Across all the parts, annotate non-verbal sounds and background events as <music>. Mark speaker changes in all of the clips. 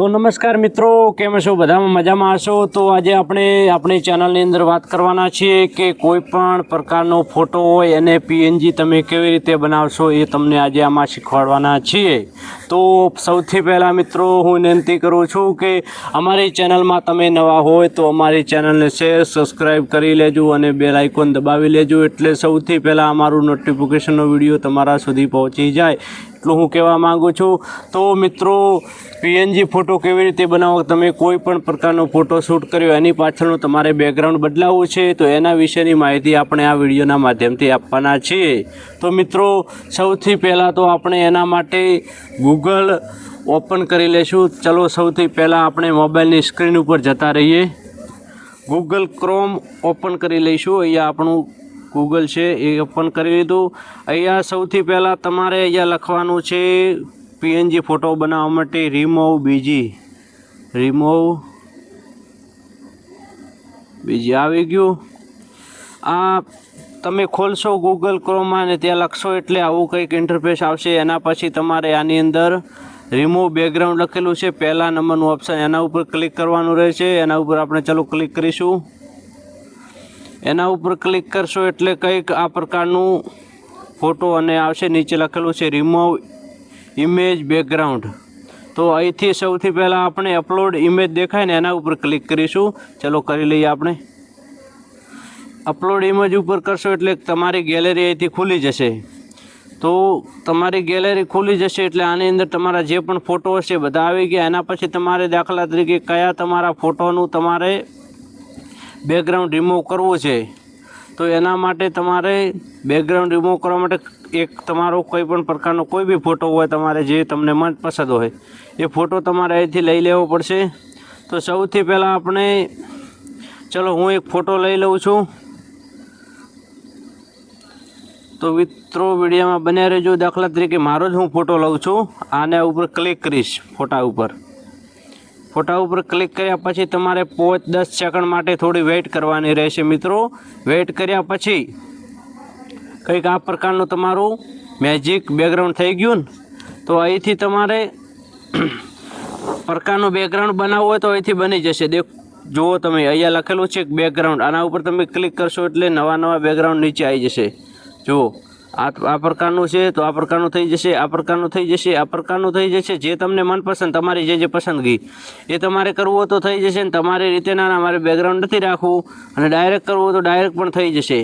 Speaker 1: તો નમસ્કાર મિત્રો, કેમ છો? બધામાં મજામાં હશો? તો આજે આપણે આપણી ચેનલની અંદર વાત કરવાના છીએ કે કોઈ પણ પ્રકારનો ફોટો હોય અને પીએનજી તમે કેવી રીતે બનાવશો એ તમને આજે આમાં શીખવાડવાના છીએ. તો સૌથી પહેલાં મિત્રો, હું વિનંતી કરું છું કે અમારી ચેનલમાં તમે નવા હોય તો અમારી ચેનલને શેર સબસ્ક્રાઈબ કરી લેજો અને બેલ આઇકોન દબાવી લેજો એટલે સૌથી પહેલાં અમારું નોટિફિકેશનનો વીડિયો તમારા સુધી પહોંચી જાય. એટલું હું કહેવા માગું છું. તો મિત્રો, પીએનજી ફોટો કેવી રીતે બનાવો? તમે કોઈ પણ પ્રકારનો ફોટો શૂટ કર્યો, એની પાછળનું તમારે બેકગ્રાઉન્ડ બદલાવવું છે, તો એના વિશેની માહિતી આપણે આ વિડીયોના માધ્યમથી આપવાના છીએ. તો મિત્રો, સૌથી પહેલાં તો આપણે એના માટે ગૂગલ ઓપન કરી લેશું. ચલો, સૌથી પહેલાં આપણે મોબાઈલની સ્ક્રીન ઉપર જતા રહીએ. ગૂગલ ક્રોમ ઓપન કરી લઈશું. અહીંયા આપણું ગૂગલ છે, એ ઓપન કરી લીધું. અહીંયા સૌથી પહેલાં તમારે અહીંયા લખવાનું છે પીએનજી ફોટો બનાવવા માટે રિમૂવ બીજી. રિમૂવ બીજી આવી ગયું. આ તમે ખોલશો ગૂગલ ક્રોમમાં અને ત્યાં લખશો એટલે આવું કંઈક ઇન્ટરફેસ આવશે. એના પછી તમારે આની અંદર રિમૂવ બેકગ્રાઉન્ડ લખેલું છે. પહેલા નંબરનું ઓપ્શન એના ઉપર ક્લિક કરવાનું રહેશે. એના ઉપર આપણે ચાલો ક્લિક કરીશું. એના ઉપર ક્લિક કરશો એટલે કંઈક આ પ્રકારનું ફોટો અને આવશે. નીચે લખેલું છે રિમૂવ ઇમેજ બેકગ્રાઉન્ડ તો અહીંથી સૌથી પહેલાં આપણે અપલોડ ઇમેજ દેખાય ને એના ઉપર ક્લિક કરીશું. ચલો કરી લઈએ આપણે. અપલોડ ઇમેજ ઉપર કરશો એટલે તમારી ગેલેરી અહીંથી ખુલી જશે. તો તમારી ગેલેરી ખુલી જશે એટલે આની અંદર તમારા જે પણ ફોટો હશે બધા આવી ગયા. એના પછી તમારે દાખલા તરીકે કયા તમારા ફોટોનું તમારે બેકગ્રાઉન્ડ રિમૂવ કરવું છે, તો એના માટે તમારે બેકગ્રાઉન્ડ રિમૂવ કરવા માટે એક તમારો કોઈ પણ પ્રકારનો કોઈ બી ફોટો હોય તમારે જે તમને મનપસંદ હોય, એ ફોટો તમારે અહીંથી લઈ લેવો પડશે. તો સૌથી પહેલાં આપણે, ચલો હું એક ફોટો લઈ લઉં છું. તો મિત્રો, વિડીયોમાં બન્યા રહેજો. દાખલા તરીકે મારો જ હું ફોટો લઉં છું. આના ઉપર ક્લિક કરીશ, ફોટા ઉપર. ફોટા ઉપર ક્લિક કર્યા પછી તમારે પાંચ દસ સેકન્ડ માટે થોડી વેઇટ કરવાની રહેશે મિત્રો. વેઇટ કર્યા પછી કંઈક આ પ્રકારનું તમારું મેજિક બેકગ્રાઉન્ડ થઈ ગયું ને, તો અહીંથી તમારે <clears throat> પ્રકારનું બેકગ્રાઉન્ડ બનાવવું હોય તો અહીંથી બની જશે. દેખ, જુઓ તમે, અહીંયા લખેલું છે બેકગ્રાઉન્ડ આના ઉપર તમે ક્લિક કરશો એટલે નવા નવા બેકગ્રાઉન્ડ નીચે આવી જશે. જુઓ. આ પ્રકારનું છે, તો આ પ્રકારનું થઈ જશે, આ પ્રકારનું થઈ જશે, આ પ્રકારનું થઈ જશે. જે તમને મનપસંદ, તમારી જે જે પસંદગી, એ તમારે કરવું હોય તો થઈ જશે ને તમારી રીતે ના મારે બેકગ્રાઉન્ડ નથી રાખવું અને ડાયરેક્ટ કરવું હોય તો ડાયરેક્ટ પણ થઈ જશે.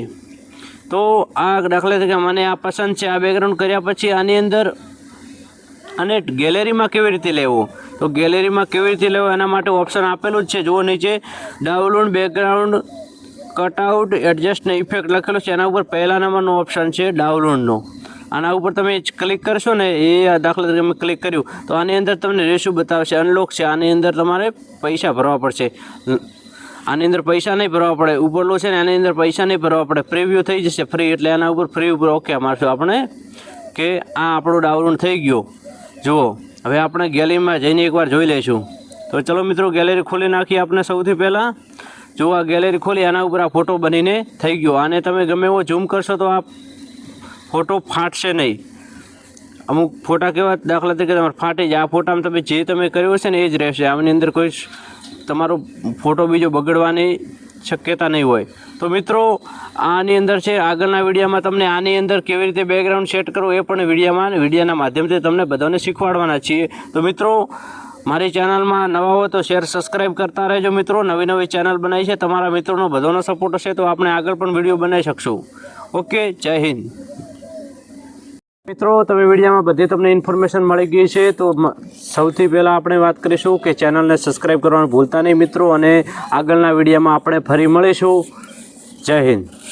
Speaker 1: તો આ દાખલા તરીકે મને આ પસંદ છે, આ બેકગ્રાઉન્ડ કર્યા પછી આની અંદર અને ગેલેરીમાં કેવી રીતે લેવું? તો ગેલેરીમાં કેવી રીતે લેવો? એના માટે ઓપ્શન આપેલું જ છે, જુઓ નીચે. ડાઉનલોડ બેકગ્રાઉન્ડ કટઆઉટ, એડજસ્ટ ને ઇફેક્ટ લખેલો છે. એના ઉપર પહેલા નંબરનો ઓપ્શન છે ડાઉનલોડનો. આના ઉપર તમે ક્લિક કરશો ને એ દાખલા તરીકે મેં ક્લિક કર્યું. તો આની અંદર તમને રેશું બતાવશે. અનલોક છે. આની અંદર તમારે પૈસા ભરવા પડશે. આની અંદર પૈસા નહીં ભરવા પડે. ઉપરલો છે ને આની અંદર પૈસા નહીં ભરવા પડે. પ્રિવ્યૂ થઈ જશે ફ્રી. એટલે એના ઉપર ફ્રી ઉપર ઓકે મારશું આપણે કે આ આપણો ડાઉનલોડ થઈ ગયો. જુઓ. હવે આપણે ગેલેરીમાં જઈને એકવાર જોઈ લઈશું. તો ચલો મિત્રો, ગેલેરી ખોલી નાખીએ આપણે સૌથી પહેલાં. જો આ ગેલેરી ખોલી, આના ઉપર આ ફોટો બનીને થઈ ગયો. આને તમે ગમે એવો ઝૂમ કરશો તો આ ફોટો ફાટશે નહીં. અમુક ફોટા કેવા દાખલા તરીકે તમારે ફાટી જાય આ ફોટામાં તમે જે તમે કર્યું હશે ને એ જ રહેશે. આની અંદર કોઈ તમારો ફોટો બીજો બગડવાની શક્યતા નહીં હોય. તો મિત્રો, આની અંદર છે. આગળના વિડીયામાં તમને આની અંદર કેવી રીતે બેકગ્રાઉન્ડ સેટ કરવું એ પણ વિડીયામાં વિડીયાના માધ્યમથી તમને બધાને શીખવાડવાના છીએ. તો મિત્રો મારી ચેનલમાં નવા હોય તો શેર સબસ્ક્રાઈબ કરતા રહેજો મિત્રો. નવી નવી ચેનલ બનાવી છે, તમારા મિત્રોનો બધોનો સપોર્ટ હશે તો આપણે આગળ પણ વીડિયો બનાવી શકશું. ઓકે જય હિન્દ. મિત્રો, તમે વિડીયોમાં બધી તમને ઇન્ફોર્મેશન મળી ગઈ છે, તો સૌથી પહેલાં આપણે વાત કરીશું કે ચેનલને સબસ્ક્રાઈબ કરવાનું ભૂલતા નહીં મિત્રો, અને આગળના વિડીયોમાં આપણે ફરી મળીશું. જય હિન્દ.